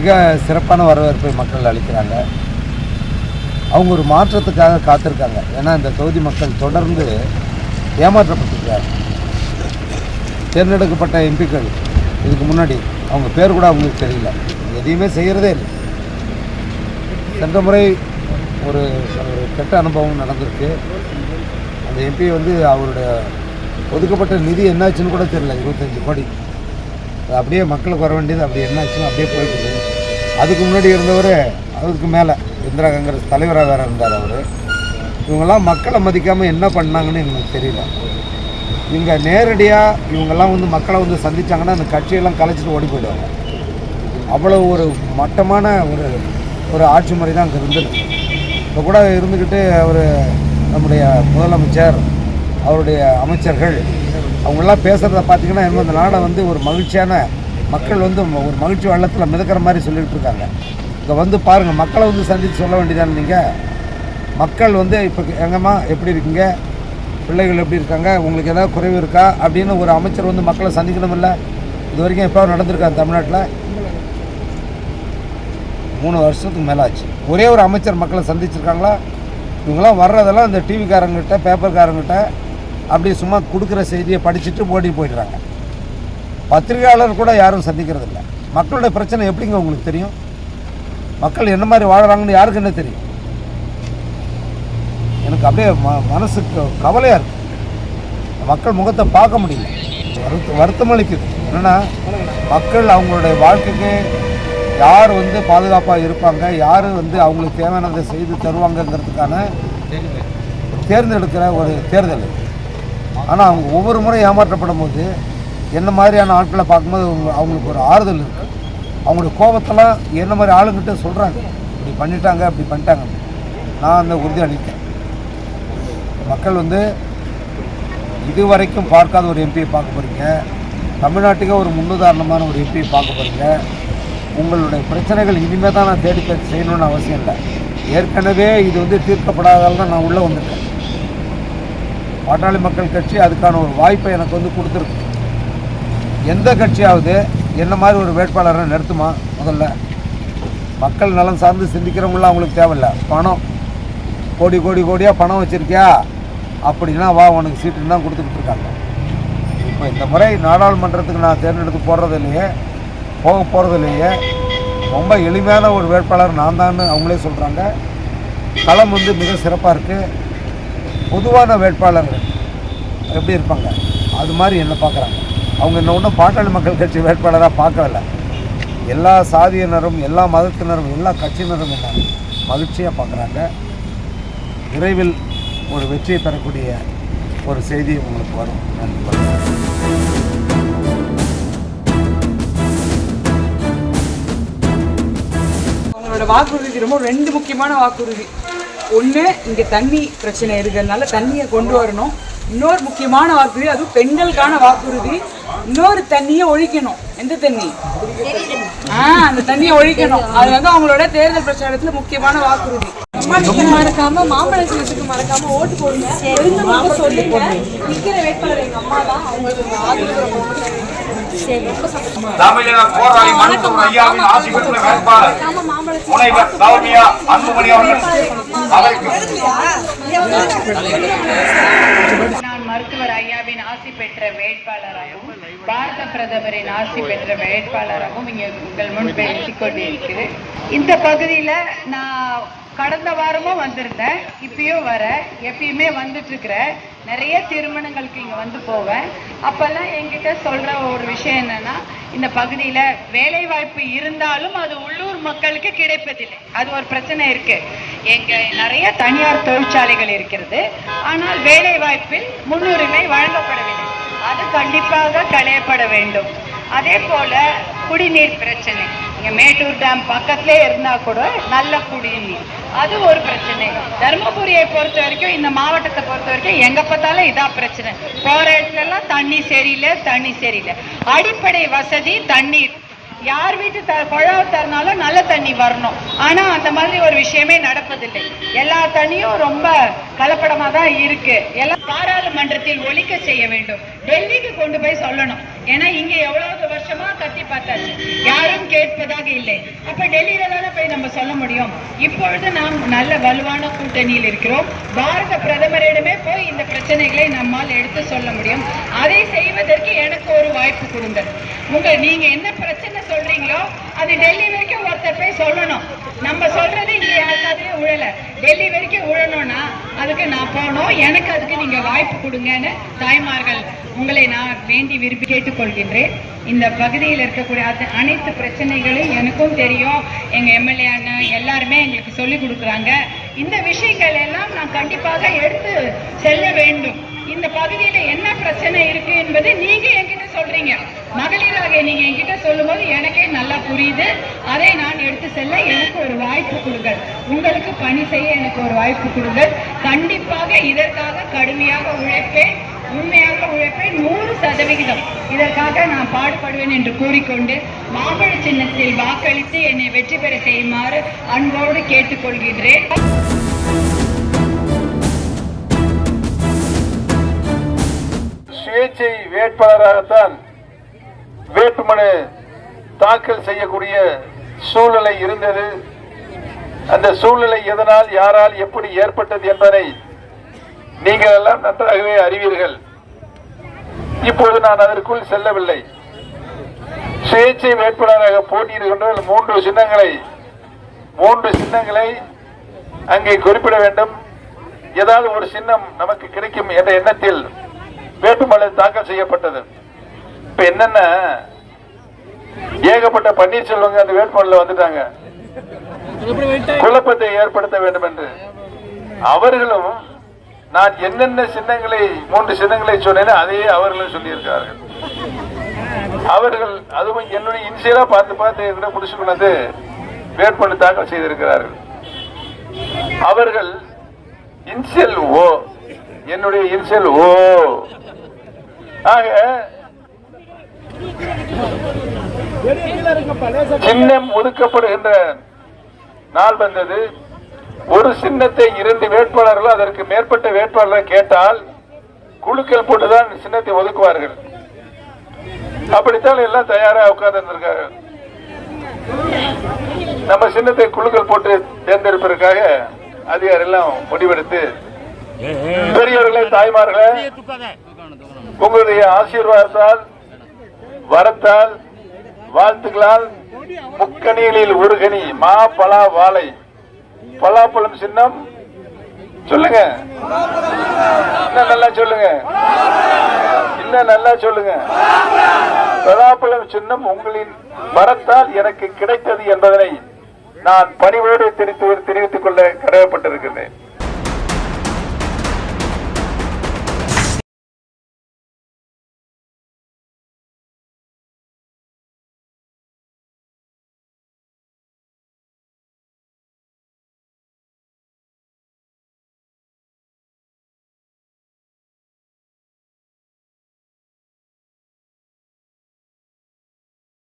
மிக சிறப்பான வரவேற்பை மக்கள் அளிக்கிறாங்க. அவங்க ஒரு மாற்றத்துக்காக காத்திருக்காங்க. ஏன்னா இந்த தொகுதி மக்கள் தொடர்ந்து ஏமாற்றப்பட்டிருக்காங்க. தேர்ந்தெடுக்கப்பட்ட எம்பிக்கள் இதுக்கு முன்னாடி அவங்க பேர் கூட அவங்களுக்கு தெரியல. எதையுமே செய்கிறதே இல்லை. சென்ற முறை ஒரு ஒரு கெட்ட அனுபவம் நடந்திருக்கு. அந்த எம்பி வந்து அவருடைய ஒதுக்கப்பட்ட நிதி என்னாச்சுன்னு கூட தெரியல. இருபத்தஞ்சி கோடி. அப்படியே மக்களுக்கு வர வேண்டியது அப்படி என்னாச்சுன்னு அப்படியே போயிட்டு அதுக்கு முன்னாடி இருந்தவர் அதுக்கு மேலே. இந்திரா காங்கிரஸ் தலைவராக வேறு இருந்தார் அவர். இவங்கெல்லாம் மக்களை மதிக்காமல் என்ன பண்ணாங்கன்னு எனக்கு தெரியல. இவங்க நேரடியாக இவங்கெல்லாம் வந்து மக்களை வந்து சந்தித்தாங்கன்னா அந்த கட்சியெல்லாம் கலைச்சிட்டு ஓடி போயிடுவாங்க. அவ்வளோ ஒரு மட்டமான ஒரு ஒரு ஆட்சி முறை தான் அங்கே இருந்தது. இப்போ கூட இருந்துக்கிட்டு அவர் நம்முடைய முதலமைச்சர் அவருடைய அமைச்சர்கள் அவங்கெல்லாம் பேசுகிறத பார்த்தீங்கன்னா என்னமோ இந்த நாடை வந்து ஒரு மகிழ்ச்சியான மக்கள் வந்து ஒரு மகிழ்ச்சி வெள்ளத்தில் மிதக்கிற மாதிரி சொல்லிட்டு இருக்காங்க. இங்கே வந்து பாருங்கள் மக்களை வந்து சந்தித்து சொல்ல வேண்டியதானே நீங்கள் மக்கள் வந்து இப்போ எங்கம்மா எப்படி இருக்கீங்க? பிள்ளைகள் எப்படி இருக்காங்க? உங்களுக்கு ஏதாவது குறைவு இருக்கா? அப்படின்னு ஒரு அமைச்சர் வந்து மக்களை சந்திக்கணும் இல்லை? இது வரைக்கும் எப்போ நடந்திருக்காங்க தமிழ்நாட்டில்? மூணு வருஷத்துக்கு மேலே ஆச்சு ஒரே ஒரு அமைச்சர் மக்களை சந்திச்சிருக்காங்களா? இவங்களாம் வர்றதெல்லாம் இந்த டிவிக்காரங்கிட்ட பேப்பர்காரங்கிட்ட அப்படி சும்மா கொடுக்குற செய்தியை படிச்சுட்டு ஓடி போயிடுறாங்க. பத்திரிகையாளர் கூட யாரும் சந்திக்கிறது இல்லை மக்களுடைய பிரச்சனை எப்படிங்க உங்களுக்கு தெரியும்? மக்கள் என்ன மாதிரி வாழ்கிறாங்கன்னு யாருக்கு என்ன தெரியும்? எனக்கு அப்படியே ம மனசுக்கு கவலையாக இருக்குது மக்கள் முகத்தை பார்க்க முடியல. வருத்த வருத்தம் அளிக்குது. என்னென்னா மக்கள் அவங்களுடைய வாழ்க்கைக்கு யார் வந்து பாதுகாப்பாக இருப்பாங்க யார் வந்து அவங்களுக்கு தேவையானதை செய்து தருவாங்கங்கிறதுக்கான தேர்ந்தெடுக்கிற ஒரு தேர்தல் ஆனால் அவங்க ஒவ்வொரு முறை ஏமாற்றப்படும் போது என்ன மாதிரியான ஆட்களை பார்க்கும்போது அவங்களுக்கு ஒரு ஆறுதல் இருக்குது அவங்களுடைய கோபத்தெல்லாம் என்ன மாதிரி ஆளுங்கிட்ட சொல்கிறாங்க இப்படி பண்ணிட்டாங்க அப்படி பண்ணிட்டாங்க. நான் அந்த உறுதி அளித்தேன் மக்கள் வந்து இதுவரைக்கும் பார்க்காத ஒரு எம்பியை பார்க்க போகிறீங்க தமிழ்நாட்டுக்கே ஒரு முன்னுதாரணமான ஒரு எம்பியை பார்க்க போகிறீங்க உங்களுடைய பிரச்சனைகள் இனிமேல் தான் நான் தேடி தேடி செய்யணும்னு அவசியம் இல்லை. ஏற்கனவே இது வந்து தீர்க்கப்படாதால் தான் நான் உள்ளே வந்திருக்கேன். பாட்டாளி மக்கள் கட்சி அதுக்கான ஒரு வாய்ப்பை எனக்கு வந்து கொடுத்துருக்கு. எந்த கட்சியாவது என்ன மாதிரி ஒரு வேட்பாளரை நிறுத்துமா? முதல்ல. மக்கள் நலன் சார்ந்து சிந்திக்கிறவங்களாம் அவங்களுக்கு தேவையில்ல. பணம். கோடி கோடி கோடியாக பணம் வச்சுருக்கியா? அப்படின்னா வா உனக்கு சீட்டுன்னு தான் கொடுத்துக்கிட்டு இருக்காங்க. இப்போ இந்த முறை நாடாளுமன்றத்துக்கு நான் தேர்ந்தெடுத்து போடுறது இல்லையே போக போகிறது இல்லையே ரொம்ப எளிமையான ஒரு வேட்பாளர் நான் தான் அவங்களே சொல்கிறாங்க களம் வந்து மிக சிறப்பாக இருக்குது பொதுவான வேட்பாளர்கள் எப்படி இருப்பாங்க? அது மாதிரி என்ன பார்க்குறாங்க அவங்க இன்னும் ஒன்றும் பாட்டாளி மக்கள் கட்சி வேட்பாளராக பார்க்கல எல்லா சாதியினரும் எல்லா மதத்தினரும் எல்லா கட்சியினரும் என்ன மகிழ்ச்சியாக பார்க்குறாங்க. விரைவில் ஒரு வெற்றியை பெறக்கூடிய ஒரு செய்தி உங்களுக்கு வரும். நன்றி. அவங்களோட வாக்குறுதி ரொம்ப ரெண்டு முக்கியமான வாக்குறுதி. ஒன்று இங்கே தண்ணி பிரச்சனை இருக்கிறதுனால தண்ணியை கொண்டு வரணும். இன்னொரு முக்கியமான வாக்குறுதி அதுவும் பெண்களுக்கான வாக்குறுதி. இன்னொரு தண்ணியை ஒழிக்கணும். எந்த தண்ணி? ஆ அந்த தண்ணியை ஒழிக்கணும். அது வந்து அவங்களோட தேர்தல் பிரச்சாரத்தில் முக்கியமான வாக்குறுதி. மறக்காம மாம்பழ சின்னத்துக்கு மறக்காம ஓட்டு போடுங்க. தெரிஞ்சவங்க சொல்லுங்க நிக்கிற வேட்பாளர் எங்க அம்மா தான் அவங்களுக்கு தமிழக போராளி ஐயாவின் ஆசி பெற்ற வேட்பாளர் முனைவர் சௌமியா அன்புமணி அவர்கள். அவருக்கு நான் மருத்துவர் ஐயாவின் ஆசி பெற்ற வேட்பாளராகவும் பாரத பிரதமரின் ஆசி பெற்ற வேட்பாளராகவும் இங்கே உங்கள் முன் பேசிக் கொண்டிருக்கிறேன். இந்த பகுதியில நான் கடந்த வாரமும் வந்திருந்தேன். இப்பயும் வர எப்பயுமே வந்துட்டு இருக்கிறேன் நிறைய திருமணங்களுக்கு இங்க வந்து போவேன். அப்பெல்லாம் என்கிட்ட சொல்ற ஒரு விஷயம் என்னன்னா இந்த பகுதியில வேலை வாய்ப்பு இருந்தாலும் அது உள்ளூர் மக்களுக்கு கிடைப்பதில்லை. அது ஒரு பிரச்சனை இருக்கு. எங்க நிறைய தனியார் தொழிற்சாலைகள் இருக்கிறது. ஆனால் வேலை வாய்ப்பில் முன்னுரிமை வழங்கப்படவில்லை. அது கண்டிப்பாக களையப்பட வேண்டும். அதே போல குடிநீர் பிரச்சனை. இங்கே மேட்டூர் டேம் பக்கத்திலே இருந்தா கூட நல்ல குடிநீர். அது ஒரு பிரச்சனை. தருமபுரியை பொறுத்த வரைக்கும் இந்த மாவட்டத்தை பொறுத்த வரைக்கும் எங்க பார்த்தாலும் இதான் பிரச்சனை. போற இடத்துல தண்ணி சரியில்லை தண்ணி சரியில்லை. அடிப்படை வசதி தண்ணீர். யார் வீட்டு த குழாவை தரனாலும் நல்ல தண்ணி வரணும். ஆனா அந்த மாதிரி ஒரு விஷயமே நடப்பதில்லை. எல்லா தண்ணியும் ரொம்ப கலப்படமா தான் இருக்கு. எல்லாம் பாராளுமன்றத்தில் ஒழிக்க செய்ய வேண்டும். டெல்லிக்கு கொண்டு போய் சொல்லணும். ஏன்னா இங்க எவ்வளவு வருஷமா கேட்பதாக இல்லை. அப்ப டெல்லியில தானே போய் நம்ம சொல்ல முடியும்? இப்பொழுது நாம் நல்ல வலுவான கூட்டணியில் இருக்கிறோம். பாரத பிரதமரிடமே போய் இந்த பிரச்சனைகளை நம்மால் எடுத்து சொல்ல முடியும். அதை செய்வதற்கு எனக்கு ஒரு வாய்ப்பு கொடுங்க உங்க நீங்க என்ன பிரச்சனை சொல்றீங்களோ அது டெல்லி வரைக்கும் ஒருத்தர் போய் சொல்லணும். நம்ம சொல்றது இங்க யாருக்காவது உழல டெல்லி வரைக்கும் உழணும்னா அதுக்கு நான் போனோம் எனக்கு அதுக்கு நீங்க வாய்ப்பு கொடுங்கன்னு தாய்மார்கள் உங்களை நான் வேண்டி விரும்பி கேட்டுக்கொள்கின்றேன். இந்த பகுதியில் இருக்கக்கூடிய அனைத்து பிரச்சனைகளும் எனக்கும் தெரியும். எங்க எம்எல்ஏ அண்ணன் எல்லாருமே எங்களுக்கு சொல்லிக் கொடுக்குறாங்க. இந்த விஷயங்கள் எல்லாம் நான் கண்டிப்பாக எடுத்து செல்ல வேண்டும். இந்த பகுதியில என்ன பிரச்சனை இருக்கு என்பது நீங்க என்கிட்ட சொல்றீங்க. மகளிராக நீங்க என்கிட்ட சொல்லும் போது எனக்கே நல்லா புரியுது. அதை நான் எடுத்து செல்ல எனக்கு ஒரு வாய்ப்பு கொடுங்கள். உங்களுக்கு பணி செய்ய எனக்கு ஒரு வாய்ப்பு கொடுங்கள். கண்டிப்பாக இதற்காக கடுமையாக உழைப்பேன். உண்மையாக உழைப்பேன். நூறு சதவிகிதம். இதற்காக நான் பாடுபடுவேன் என்று கூறிக்கொண்டு மாம்பழ சின்னத்தில் வாக்களித்து என்னை வெற்றி பெற செய்யுமாறு அன்போடு கேட்டுக்கொள்கின்றேன். சுயேட்சை வேட்பாளராகத்தான் வேட்புமனு தாக்கல் செய்யக்கூடிய சூழ்நிலை இருந்தது. அந்த சூழ்நிலை எதனால் யாரால் எப்படி ஏற்பட்டது என்பதை நீங்கள் எல்லாம் நன்றாகவே அறிவீர்கள். இப்போது நான் அதற்குள் செல்லவில்லை. சுயேட்சை வேட்பாளராக போட்டியிடுகின்ற மூன்று சின்னங்களை மூன்று சின்னங்களை அங்கே குறிப்பிட வேண்டும். ஏதாவது ஒரு சின்னம் நமக்கு கிடைக்கும் என்ற எண்ணத்தில் வேட்புமனு தாக்கல் செய்யப்பட்டது. இப்ப என்னன்னா? ஏகப்பட்ட பன்னீர்செல்வங்க அந்த வேட்புமனுல வந்துட்டாங்க. குழப்பத்தை ஏற்படுத்த வேண்டும் என்று அவர்களும் நான் என்னென்ன சின்னங்களை மூன்று சின்னங்களை சொன்னேனோ அதையே அவர்களும் சொல்லியிருக்கிறார்கள். அவர்கள் அதுவும் என்னுடைய இன்சியலா பார்த்து பார்த்து என்கிட்ட முடிச்சு கொண்டு வேட்புமனு தாக்கல் செய்திருக்கிறார்கள். அவர்கள் இன்சியல் ஓ என்னுடைய இன்சியல் ஓ ஆக சின்னம் ஒதுக்கப்படுகின்ற நாள் வந்தது ஒரு சின்னத்தை இரண்டு வேட்பாளர்கள் அதற்கு மேற்பட்ட வேட்பாளர்கள் கேட்டால் குழுக்கள் போட்டுதான் சின்னத்தை ஒதுக்குவார்கள் அப்படித்தான் எல்லாம் தயாரா உட்கார்ந்து நம்ம சின்னத்தை குழுக்கள் போட்டு தேர்ந்தெடுப்பதற்காக அதிகாரி எல்லாம் முடிவெடுத்து பெரியவர்களே தாய்மார்களே உங்களுடைய ஆசீர்வாதத்தால் வரத்தால் வாழ்த்துக்களால் முக்கணிகளில் ஒரு கனி மா பலா வாழை. பலாப்பழம் சின்னம். சொல்லுங்க. இன்னும் நல்லா சொல்லுங்க. இன்னும் நல்லா சொல்லுங்க. பலாப்பழம் சின்னம் உங்களின் வரத்தால் எனக்கு கிடைத்தது என்பதனை நான் பணிவோடு தெரிவித்து தெரிவித்துக் கொள்ள கடமைப்பட்டிருக்கிறேன்